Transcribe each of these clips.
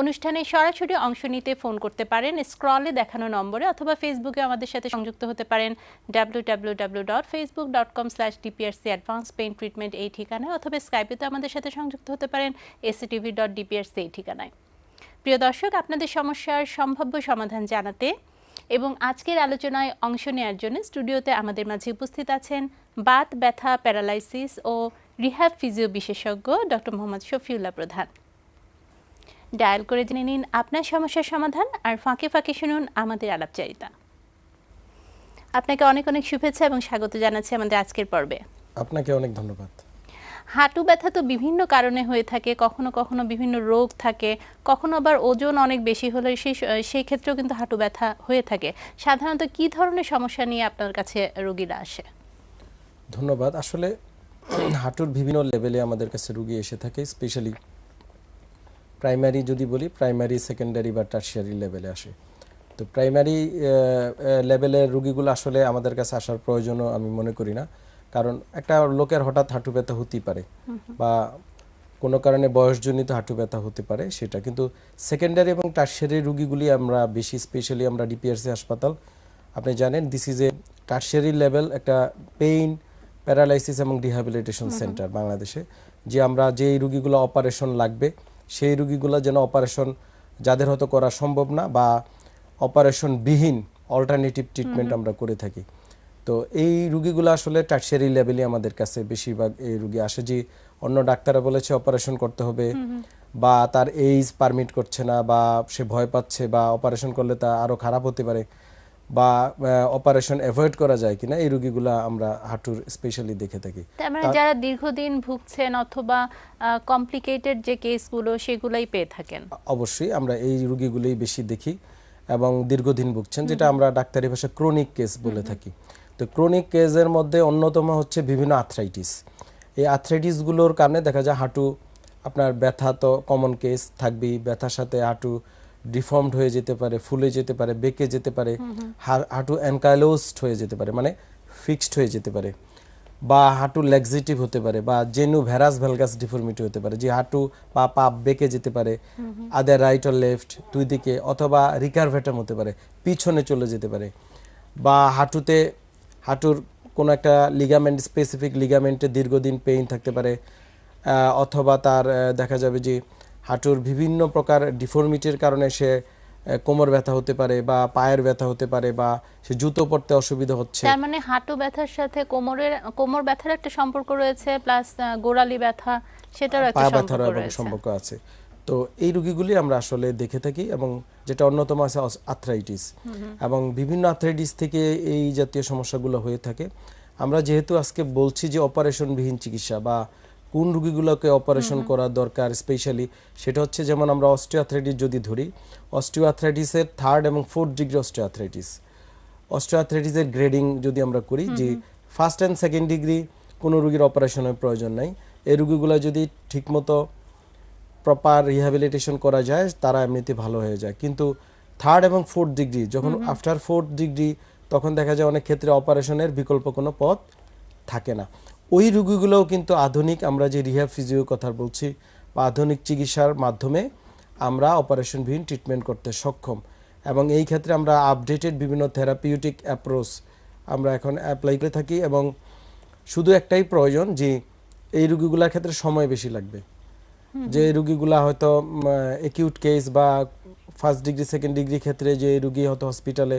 অনুষ্ঠানে সরাসরি অংশ নিতে ফোন করতে পারেন, স্ক্রলে দেখানো নম্বরে অথবা ফেসবুকে আমাদের সাথে সংযুক্ত হতে পারেন W W W dot Facebook dot com slash DPRC advance pain treatment এই ঠিকানায় অথবা স্কাইপেতে আমাদের সাথে সংযুক্ত হতে পারেন এসিটিভি ডট ডিপিআরসি এই ঠিকানায়। প্রিয় দর্শক, আপনাদের সমস্যার সম্ভাব্য সমাধান জানাতে এবং আজকের আলোচনায় অংশ নেওয়ার জন্য স্টুডিওতে আমাদের মাঝে উপস্থিত আছেন বাত, ব্যথা, প্যারালাইসিস ও রিহ্যাব ফিজিও বিশেষজ্ঞ ডক্টর মোহাম্মদ শফিউল্লাহ প্রধান। ডায়াল করে জেনে নিন আপনার সমস্যার সমাধান আর ফাঁকে ফাঁকে শুনুন আমাদের আলাপচারিতা। আপনাকে অনেক অনেক শুভেচ্ছা এবং স্বাগত জানাচ্ছি আমাদের আজকের পর্বে। আপনাকে অনেক ধন্যবাদ। হাঁটু ব্যথা তো বিভিন্ন কারণে হয়ে থাকে কখনো কখনো বিভিন্ন রোগ থাকে কখনো আবার ওজন অনেক বেশি হলে সেই সেই ক্ষেত্রেও কিন্তু হাঁটু ব্যথা হয়ে থাকে। সাধারণত কি ধরনের সমস্যা নিয়ে আপনার কাছে রোগীরা আসে? ধন্যবাদ। আসলে হাঁটুর বিভিন্ন লেভেলে আমাদের কাছে রুগী এসে থাকে স্পেশালি প্রাইমারি যদি বলি প্রাইমারি সেকেন্ডারি বা টার্সিয়ারি লেভেলে আসে। তো প্রাইমারি লেভেলের রুগীগুলো আসলে আমাদের কাছে আসার প্রয়োজনও আমি মনে করি না। কারণ একটা লোকের হঠাৎ হাঁটু ব্যথা হতেই পারে বা কোনো কারণে বয়সজনিত হাঁটু ব্যথা হতে পারে সেটা। কিন্তু সেকেন্ডারি এবং টার্সিয়ারি রুগীগুলি আমরা বেশি স্পেশালি আমরা ডিপিআরসি হাসপাতাল আপনি জানেন this is a tertiary level একটা পেইন প্যারালাইসিস এবং রিহ্যাবিলিটেশন সেন্টার বাংলাদেশে। যে আমরা যেই রুগীগুলো অপারেশন লাগবে সেই রুগীগুলো যেন অপারেশন যাদের হয়তো করা সম্ভব না বা অপারেশন বিহীন অল্টারনেটিভ ট্রিটমেন্ট আমরা করে থাকি। তো এই রুগীগুলো আসলে টার্সিয়ারি লেভেলে আমাদের কাছে বেশিরভাগ এই রুগী আসে যে অন্য ডাক্তাররা বলেছে অপারেশন করতে হবে বা তার এইজ পারমিট করছে না বা সে ভয় পাচ্ছে বা অপারেশন করলে তা আরও খারাপ হতে পারে। বা অপারেশন অ্যাভয়েড করা যায় কিনা এই রুগীগুলো আমরা হাঁটুর স্পেশালি দেখে থাকি। মানে যারা দীর্ঘদিন ভুগছেন অথবা কমপ্লিকেটেড যে কেসগুলো সেগুলাই পেয়ে থাকেন। অবশ্যই আমরা এই রুগীগুলোই বেশি দেখি এবং দীর্ঘদিন ভুগছেন যেটা আমরা ডাক্তারি ভাষা ক্রনিক কেস বলে থাকি। তো ক্রনিক কেসের মধ্যে অন্যতম হচ্ছে বিভিন্ন আর্থ্রাইটিস এই আর্থ্রাইটিসগুলোর কারণে দেখা যায় হাঁটু আপনার ব্যথা তো কমন কেস থাকবেই। ব্যথার সাথে হাঁটু ডিফর্মড হয়ে যেতে পারে, ফুলে যেতে পারে, বেঁকে যেতে পারে হাঁটু অ্যানকাইলোসড হয়ে যেতে পারে মানে ফিক্সড হয়ে যেতে পারে বা হাঁটু লেগজিটিভ হতে পারে বা জেনু ভ্যারাস ভ্যালগাস ডিফর্মিটি হতে পারে, যে হাঁটু বা পা বেঁকে যেতে পারে আদার রাইট অর লেফট দুই দিকে অথবা রিকারভেটাম হতে পারে, পিছনে চলে যেতে পারে বা হাঁটুতে, হাঁটুর কোনো একটা লিগামেন্ট স্পেসিফিক লিগামেন্টে দীর্ঘদিন পেইন থাকতে পারে অথবা তার দেখা যাবে যে হাঁটুর বিভিন্ন প্রকার ডিফর্মিটির কারণে সে কোমর ব্যথা হতে পারে বা পায়ের ব্যথা হতে পারে বা সে জুতো পরতে অসুবিধা হচ্ছে। তার মানে হাঁটু ব্যথার সাথে কোমরের কোমর ব্যথার একটা সম্পর্ক রয়েছে প্লাস গোড়ালি ব্যথা সেটারও একটা সম্পর্ক রয়েছে। সম্পর্ক আছে। তো এই রোগীগুলি আমরা আসলে দেখে থাকি এবং যেটা অন্যতম আছে আর্থ্রাইটিস এবং বিভিন্ন আর্থ্রাইটিস থেকে এই জাতীয় সমস্যাগুলো হয়ে থাকে। আমরা যেহেতু আজকে বলছি যে অপারেশনবিহীন চিকিৎসা বা কোন রোগীগুলোকে অপারেশন করা দরকার স্পেশালি সেটা হচ্ছে যেমন আমরা অস্টিওআথ্রাইটিস যদি ধরি অস্টিওআথ্রাইটিসের থার্ড এবং ফোর্থ ডিগ্রি অস্টিওআথ্রাইটিস অস্টিওআথ্রাইটিসের গ্রেডিং যদি আমরা করি যে ফার্স্ট অ্যান্ড সেকেন্ড ডিগ্রি কোনো রুগীর অপারেশনের প্রয়োজন নাই। এই রুগীগুলো যদি ঠিকমতো প্রপার রিহ্যাবিলিটেশন করা যায় তারা এমনিতে ভালো হয়ে যায়। কিন্তু থার্ড এবং ফোর্থ ডিগ্রি যখন আফটার ফোর্থ ডিগ্রি তখন দেখা যায় অনেক ক্ষেত্রে অপারেশনের বিকল্প কোনো পথ থাকে না। ওই রোগীগুলোও কিন্তু আধুনিক আমরা যে রিহ্যাব ফিজিও কথা বলছি বা আধুনিক চিকিৎসার মাধ্যমে আমরা অপারেশনবিহীন ট্রিটমেন্ট করতে সক্ষম। এবং এই ক্ষেত্রে আমরা আপডেটেড বিভিন্ন থেরাপিউটিক অ্যাপ্রোচ আমরা এখন অ্যাপ্লাই করে থাকি এবং শুধু একটাই প্রয়োজন যে এই রুগীগুলোর ক্ষেত্রে সময় বেশি লাগবে। যে রুগীগুলা হয়তো একিউট কেস বা ফার্স্ট ডিগ্রি সেকেন্ড ডিগ্রি ক্ষেত্রে যে রুগী হয়তো হসপিটালে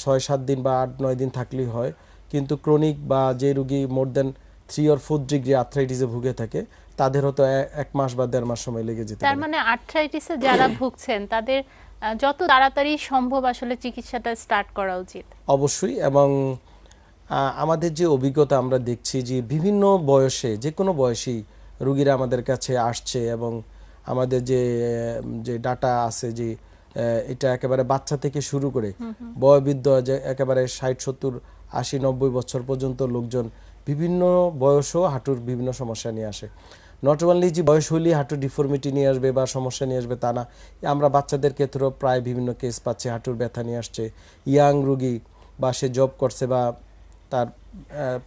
ছয় সাত দিন বা আট নয় দিন থাকলেই হয় কিন্তু ক্রনিক বা যে রুগী more then three or fourth degree আর্থ্রাইটিসে ভুগে থাকে তাদের হয়তো এক মাস বা দেড় মাস সময় লেগে যেতে তার মানে আর্থ্রাইটিসে যারা ভুগছেন তাদের যত তাড়াতাড়ি সম্ভব আসলে চিকিৎসাটা স্টার্ট করা উচিত। অবশ্যই এবং আমাদের যে অভিজ্ঞতা আমরা দেখছি যে বিভিন্ন বয়সে যে কোনো বয়সী রুগীরা আমাদের কাছে আসছে এবং আমাদের যে যে ডাটা আছে যে এটা একেবারে বাচ্চা থেকে শুরু করে বয়বৃদ্ধ যে একেবারে ষাট সত্তর আশি নব্বই বছর পর্যন্ত লোকজন বিভিন্ন বয়সও হাঁটুর বিভিন্ন সমস্যা নিয়ে আসে। নট অনলি যে বয়স হলেই হাঁটুর ডিফর্মিটি নিয়ে আসবে বা সমস্যা নিয়ে আসবে তা না আমরা বাচ্চাদের ক্ষেত্রেও প্রায় বিভিন্ন কেস পাচ্ছি হাঁটুর ব্যথা নিয়ে আসছে। ইয়াং রুগী বা সে জব করছে বা তার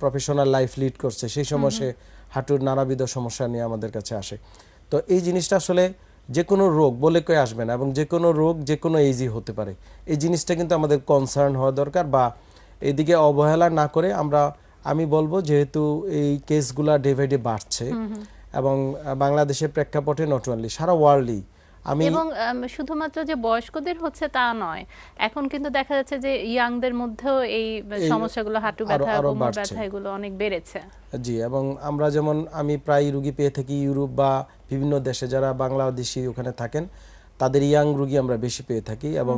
প্রফেশনাল লাইফ লিড করছে সেই সময় সে হাঁটুর নানাবিধ সমস্যা নিয়ে আমাদের কাছে আসে। তো এই জিনিসটা আসলে যে কোনো রোগ বলে কয়ে আসবে না এবং যে কোনো রোগ যে কোনো এজি হতে পারে। এই জিনিসটা কিন্তু আমাদের কনসার্ন হওয়া দরকার বা এদিকে অবহেলা না করে আমরা আমি বলব যেহেতু এই কেসগুলা ডে বাই ডে বাড়ছে এবং বাংলাদেশের প্রেক্ষাপটে নট অনলি সারা ওয়ার্ল্ডই আমি এবং শুধুমাত্র যে বয়স্কদের হচ্ছে তা নয় এখন কিন্তু দেখা যাচ্ছে যে ইয়াংদের মধ্যেও এই সমস্যাগুলো হাঁটু ব্যথা কোমর। ব্যথা এগুলো অনেক বেড়েছে। জি এবং আমরা যেমন আমি প্রায় রুগী পেয়ে থাকি ইউরোপ বা বিভিন্ন দেশে যারা বাংলাদেশি ওখানে থাকেন তাদের ইয়াং রুগী আমরা বেশি পেয়ে থাকি এবং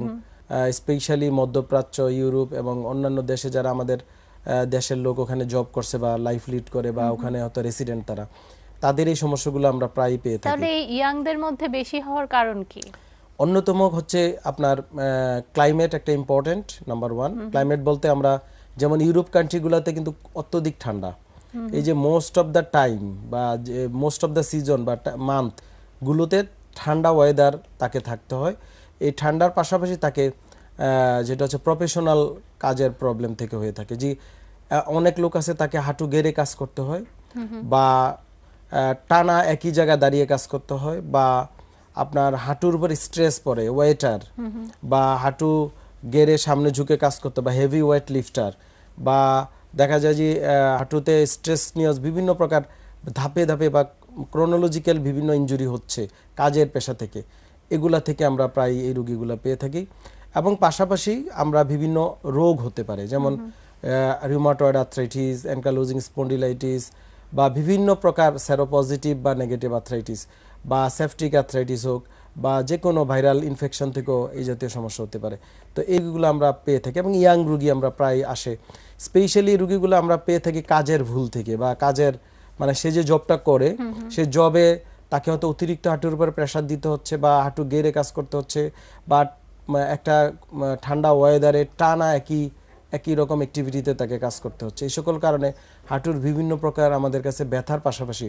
স্পেশালি মধ্যপ্রাচ্য ইউরোপ এবং অন্যান্য দেশে যারা আমাদের দেশের লোক ওখানে জব করছে বা লাইফ লিড করে বা ওখানে হয়তো রেসিডেন্ট তারা তাদের এই সমস্যাগুলো আমরা প্রায় পেয়ে থাকি। তাহলে ইয়াংদের মধ্যে বেশি হওয়ার কারণ কি? অন্যতম হচ্ছে আপনার ক্লাইমেট একটা ইম্পর্টেন্ট নাম্বার ওয়ান ক্লাইমেট বলতে আমরা যেমন ইউরোপ কান্ট্রিগুলোতে কিন্তু অত্যধিক ঠান্ডা। এই যে মোস্ট অফ দ্য টাইম বা যে মোস্ট অফ দ্য সিজন বা মান্থ গুলোতে ঠান্ডা ওয়েদার তাকে থাকতে হয়। এই ঠান্ডার পাশাপাশি তাকে যেটা হচ্ছে প্রফেশনাল কাজের প্রবলেম থেকে হয়ে থাকে। যে অনেক লোক আছে তাকে হাঁটু গেড়ে কাজ করতে হয় বা টানা একই জায়গায় দাঁড়িয়ে কাজ করতে হয় বা আপনার হাঁটুর উপর স্ট্রেস পড়ে ওয়েটার বা হাঁটু গেড়ে সামনে ঝুঁকে কাজ করতে বা হেভি ওয়েট লিফটার বা দেখা যায় যে হাঁটুতে স্ট্রেস নিয়ে বিভিন্ন প্রকার ধাপে ধাপে বা ক্রোনোলজিক্যাল বিভিন্ন ইনজুরি হচ্ছে কাজের পেশা থেকে। এগুলা থেকে আমরা প্রায় এই রোগীগুলো পেয়ে থাকি। এবং পাশাপাশি আমরা বিভিন্ন রোগ হতে পারে যেমন রিউমাটয়েড আর্থ্রাইটিস অ্যানকালোজিং স্পন্ডিলাইটিস বা বিভিন্ন প্রকার সেরোপজিটিভ বা নেগেটিভ আর্থ্রাইটিস বা সেফটিক আর্থ্রাইটিস হোক বা যে কোনো ভাইরাল ইনফেকশন থেকেও এই জাতীয় সমস্যা হতে পারে। তো এইগুলো আমরা পেয়ে থাকি এবং ইয়াং রুগী আমরা প্রায় আসে। স্পেশালি রুগীগুলো আমরা পেয়ে থাকি কাজের ভুল থেকে বা কাজের মানে সে যে জবটা করে সে জবে তাকে হয়তো অতিরিক্ত হাঁটুর উপর প্রেশার দিতে হচ্ছে বা হাঁটু গেড়ে কাজ করতে হচ্ছে বা একটা ঠান্ডা ওয়েদারে টানা একই একই রকম অ্যাক্টিভিটিতে তাকে কাজ করতে হচ্ছে। এই সকল কারণে হাঁটুর বিভিন্ন প্রকার আমাদের কাছে ব্যথার পাশাপাশি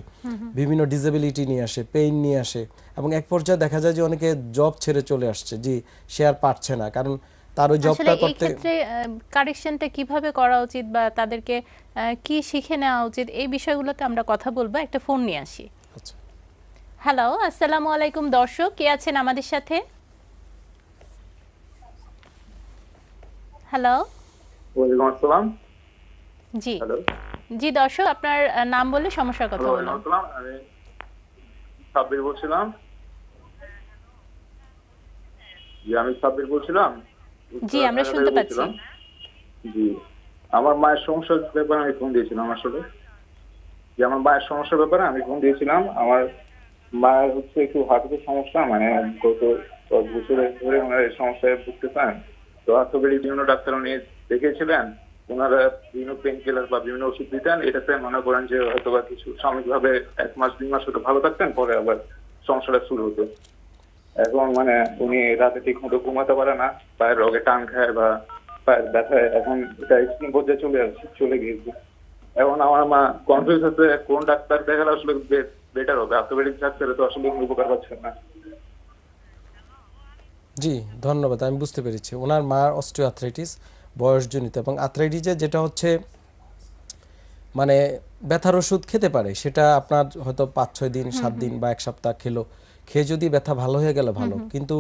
বিভিন্ন ডিসেবিলিটি নিয়ে আসে পেইন নিয়ে আসে এবং এক পর্যায়ে দেখা যায় যে অনেকে জব ছেড়ে চলে আসছে জি সে আর পারছে না। কারণ তার ওই জবটা করতে ক্ষেত্রে কারেকশনটা কীভাবে করা উচিত বা তাদেরকে কি শিখে নেওয়া উচিত এই বিষয়গুলোতে আমরা কথা বলব। একটা ফোন নিয়ে আসি। হ্যালো আসসালামু আলাইকুম দর্শক কে আছেন আমাদের সাথে? হ্যালো ওয়ালাইকুম আসসালাম। জি। হ্যালো জি দর্শক আপনার নাম বলে সমস্যার কথা বলুন। আমি সাব্বির বলছিলাম। জি আমি সাব্বির বলছিলাম। জি, আমরা শুনতে পাচ্ছি। জি আমার মায়ের সমস্যার ব্যাপারে আমি ফোন দিয়েছিলাম আসলে যে আমার মায়ের সমস্যার ব্যাপারে আমি ফোন দিয়েছিলাম। আমার মায়ের হচ্ছে একটু হাঁটুতে সমস্যা মানে গত দশ বছরের ধরে ওনার এই সমস্যায় ভুগতেছেন তো অর্থোপেডিক বিভিন্ন ডাক্তার উনি দেখিয়েছিলেন, ওনারা বিভিন্ন পেন কিলার বা বিভিন্ন ওষুধ দিতেন। এটাতে মনে করেন যে হয়তো বা কিছু সাময়িকভাবে এক মাস, দুই মাস হয়তো ভালো থাকতেন, পরে আবার সমস্যাটা শুরু হতো। এখন মানে উনি রাতে ঠিক মতো ঘুমাতে পারে না, পায়ের রোগে টান খায় বা পায়ের ব্যথায়। এখন এটা এক্সট্রিম পর্যায়ে চলে আসছে, চলে গিয়েছে। এখন আমার মা কনফিউজ হচ্ছে, কোন ডাক্তার দেখালে আসলে বেটার হবে। অর্থোপেডিক ডাক্তারে তো আসলে কোনো উপকার পাচ্ছেন না। জি ধন্যবাদ আমি বুঝতে পেরেছি। ওনার মার অস্টিও আর্থ্রাইটিস বয়সজনিত এবং আর্থ্রাইটিসে যেটা হচ্ছে মানে ব্যথার ওষুধ খেতে পারে সেটা আপনার হয়তো পাঁচ ছয় দিন সাত দিন বা এক সপ্তাহ খেলো খেয়ে যদি ব্যথা ভালো হয়ে গেলে ভালো। কিন্তু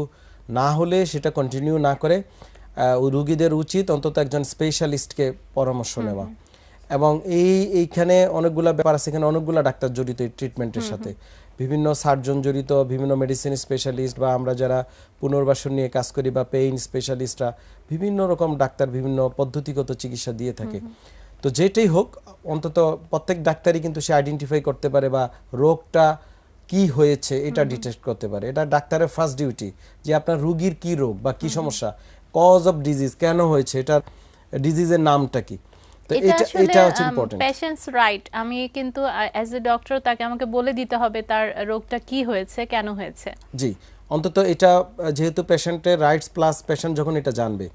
না হলে সেটা কন্টিনিউ না করে আহ, রুগীদের উচিত অন্তত একজন স্পেশালিস্টকে পরামর্শ নেওয়া। এবং এই এইখানে অনেকগুলা ব্যাপার আছে। এখানে অনেকগুলা ডাক্তার জড়িত এই ট্রিটমেন্টের সাথে। বিভিন্ন সার্জন জড়িত বিভিন্ন মেডিসিন স্পেশালিস্ট বা আমরা যারা পুনর্বাসন নিয়ে কাজ করি বা পেইন স্পেশালিস্টরা বিভিন্ন রকম ডাক্তার বিভিন্ন পদ্ধতিগত চিকিৎসা দিয়ে থাকে। তো যেটাই হোক অন্তত প্রত্যেক ডাক্তারই কিন্তু সে আইডেন্টিফাই করতে পারে বা রোগটা কি হয়েছে এটা ডিটেক্ট করতে পারে। এটা ডাক্তারের ফার্স্ট ডিউটি যে আপনার রুগীর কি রোগ বা কি সমস্যা কজ অফ ডিজিজ কেন হয়েছে এটার ডিজিজের নামটা কি? এটা এটা হচ্ছে ইম্পর্টেন্ট পেশেন্টস রাইট আমি কিন্তু অ্যাজ এ ডক্টর তাকে আমাকে বলে দিতে হবে তার রোগটা কি হয়েছে কেন হয়েছে। জি অন্তত এটা যেহেতু পেশেন্টের রাইটস প্লাস পেশেন্ট যখন এটা জানবে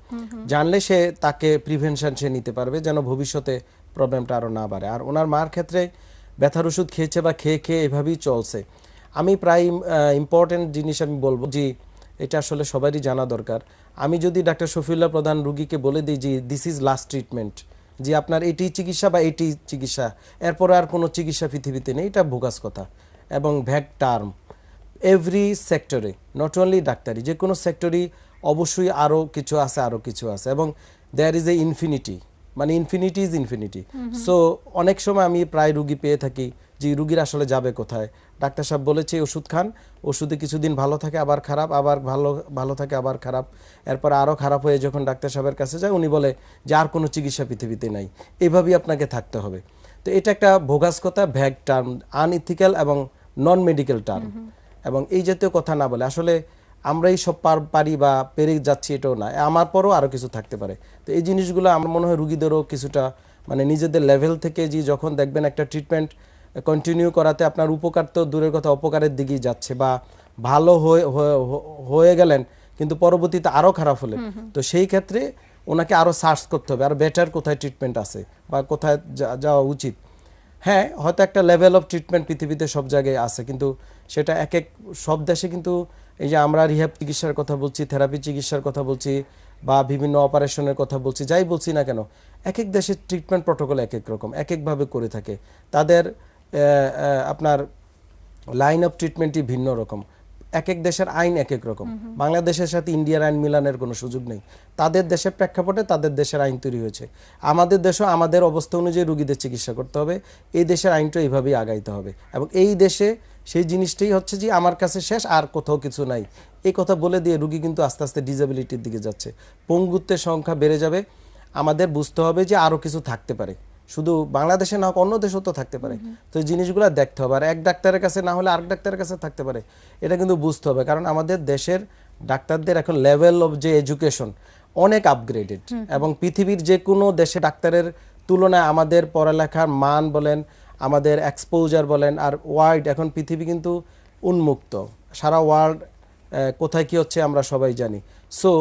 জানলে সে তাকে প্রিভেনশন সে নিতে পারবে যেন ভবিষ্যতে প্রবলেমটা আরও না বাড়ে। আর ওনার মার ক্ষেত্রে ব্যথার ওষুধ খেয়েছে বা খেয়ে খেয়ে এভাবেই চলছে। আমি প্রায় ইম্পর্টেন্ট জিনিস আমি বলব যে এটা আসলে সবারই জানা দরকার। আমি যদি ডাক্তার শফিউল্লাহ প্রধান রুগীকে বলে দিই যে দিস ইজ লাস্ট ট্রিটমেন্ট যে আপনার এটি চিকিৎসা বা এটি চিকিৎসা। এরপর আর কোনো চিকিৎসা পৃথিবীতে নেই এটা ভোগাস কথা। এবং ভ্যাক টার্ম এভরি সেক্টরে নট অনলি ডাক্তারি যে কোনো সেক্টরই অবশ্যই আরও কিছু আছে আরও কিছু আছে। এবং দেয়ার ইজ এ ইনফিনিটি মানে ইনফিনিটি ইজ ইনফিনিটি সো অনেক সময় আমি প্রায় রুগী পেয়ে থাকি যে রুগীর আসলে যাবে কোথায়? ডাক্তার সাহেব বলেছে ওষুধ খান ওষুধে কিছুদিন ভালো থাকে আবার খারাপ আবার ভালো ভালো থাকে আবার খারাপ। এরপর আরও খারাপ হয়ে যখন ডাক্তার সাহেবের কাছে যায় উনি বলে যে আর কোনো চিকিৎসা পৃথিবীতে নাই এভাবেই আপনাকে থাকতে হবে। তো এটা একটা ভোগাস কথা ভ্যাগ টার্ম আনইথিক্যাল এবং নন মেডিকেল টার্ম এবং এই জাতীয় কথা না বলে আসলে আমরাই সব পার পারি বা পেরে যাচ্ছি এটাও না আমার পরও আরও কিছু থাকতে পারে। তো এই জিনিসগুলো আমার মনে হয় রুগীদেরও কিছুটা মানে নিজেদের লেভেল থেকে যে যখন দেখবেন একটা ট্রিটমেন্ট কন্টিনিউ করাতে আপনার উপকার তো দূরের কথা অপকারের দিকেই যাচ্ছে বা ভালো হয়ে গেলেন কিন্তু পরবর্তীতে আরও খারাপ হলেন। তো সেই ক্ষেত্রে ওনাকে আরও সার্চ করতে হবে আর বেটার কোথায় ট্রিটমেন্ট আছে বা কোথায় যাওয়া উচিত। হ্যাঁ হয়তো একটা লেভেল অফ ট্রিটমেন্ট পৃথিবীতে সব জায়গায় আছে কিন্তু সেটা এক এক সব দেশে কিন্তু এই যে আমরা রিহ্যাব চিকিৎসার কথা বলছি থেরাপি চিকিৎসার কথা বলছি বা বিভিন্ন অপারেশনের কথা বলছি যাই বলছি না কেন এক এক দেশের ট্রিটমেন্ট প্রোটোকল এক এক রকম এক একভাবে করে থাকে। তাদের আপনার লাইন অফ ট্রিটমেন্টই ভিন্ন রকম। এক এক দেশের আইন এক এক রকম বাংলাদেশের সাথে ইন্ডিয়ার আইন মিলানের কোনো সুযোগ নেই। তাদের দেশের প্রেক্ষাপটে তাদের দেশের আইন তৈরি হয়েছে। আমাদের দেশও আমাদের অবস্থা অনুযায়ী রুগীদের চিকিৎসা করতে হবে। এই দেশের আইনটা এইভাবেই আগাইতে হবে। এবং এই দেশে সেই জিনিসটাই হচ্ছে যে আমার কাছে শেষ আর কোথাও কিছু নাই। এই কথা বলে দিয়ে রুগী কিন্তু আস্তে আস্তে ডিসেবিলিটির দিকে যাচ্ছে। পঙ্গুত্বের সংখ্যা বেড়ে যাবে। আমাদের বুঝতে হবে যে আরও কিছু থাকতে পারে। শুধু বাংলাদেশে না হোক অন্য দেশেও তো থাকতে পারে। তো এই জিনিসগুলো দেখতে হবে। আর এক ডাক্তারের কাছে না হলে আরেক ডাক্তারের কাছে থাকতে পারে এটা কিন্তু বুঝতে হবে। কারণ আমাদের দেশের ডাক্তারদের এখন লেভেল অফ যে এডুকেশন অনেক আপগ্রেডেড এবং পৃথিবীর যে কোনো দেশে ডাক্তারের তুলনায় আমাদের পড়ালেখার মান বলেন আমাদের এক্সপোজার বলেন আর ওয়ার্ল্ড এখন পৃথিবী কিন্তু উন্মুক্ত। সারা ওয়ার্ল্ড কোথায় কি হচ্ছে আমরা সবাই জানি। সো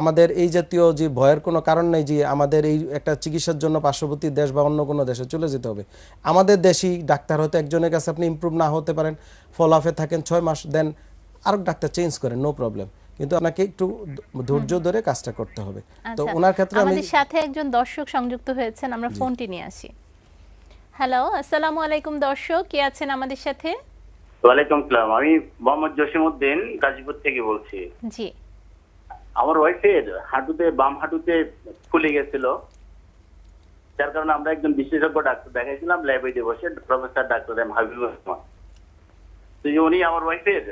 আমাদের এই জাতীয় যে ভয়ের কোনো কারণ নেই যে আমাদের এই একটা চিকিৎসার জন্য পার্শ্ববর্তী দেশ বা অন্য কোনো দেশে চলে যেতে হবে। আমাদের দেশি ডাক্তার হয়তো একজনের কাছে আপনি ইমপ্রুভ না হতে পারেন ফলাফে থাকেন ছয় মাস দেন আরও ডাক্তার চেঞ্জ করেন নো প্রবলেম কিন্তু আপনাকে একটু ধৈর্য ধরে কাজটা করতে হবে। তো আচ্ছা, ওনার ক্ষেত্রে আমি আমাদের সাথে একজন দর্শক সংযুক্ত হয়েছেন আমরা ফোনটি নিয়ে আসি। হ্যালো আসসালামু আলাইকুম দর্শক কে আছেন আমাদের সাথে? ওয়ালাইকুম সালাম আমি মোহাম্মদ জসিমউদ্দিন গাজীপুর থেকে বলছি। জি। আমার ওয়াইফের হাঁটুতে বাম হাঁটুতে ফুলে গেছিল। যার কারণে আমরা একজন বিশেষজ্ঞ ডাক্তার দেখাইছিলাম ল্যাবে বসে প্রফেসর ডাক্তার এম হাবিবুর রহমান। তো উনি আমার ওয়াইফের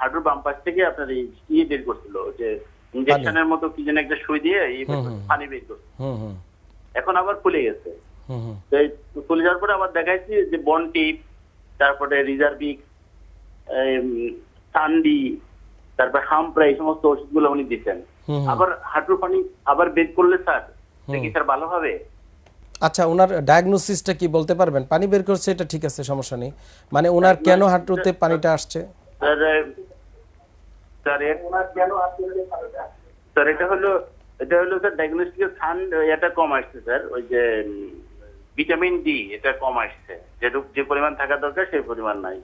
হাঁটুর বাম পাশ থেকে আপনার এই ইয়ে বের করছিল যে ইঞ্জেকশনের মতো কি যেন একটা সুই দিয়ে পানি বের করছিল। এখন আবার ফুলে গেছে। ফুলে যাওয়ার পরে আবার দেখাইছি যে বন টিপ তারপরে রিজার্ভিক সান্ডি তারপর হামপ্রা এই সমস্ত ওষুধগুলো উনি দিচ্ছেন। আবার হাঁটুর পানি আবার বের করলে স্যার এটা কি স্যার ভালো হবে? আচ্ছা ওনার ডায়াগনোসিসটা কি বলতে পারবেন? পানি বের করছে এটা ঠিক আছে সমস্যা নেই। মানে ওনার কেন হাঁটুতে পানিটা আসছে? স্যার স্যার এ- স্যার এটা হলো এটা হলো স্যার ডায়াগনস্টিকের সান এটা কম আসছে স্যার ওই যে ভিটামিন ডি এটা কম আসছে। যেটুক যে পরিমাণ থাকা দরকার সেই পরিমাণ নাই।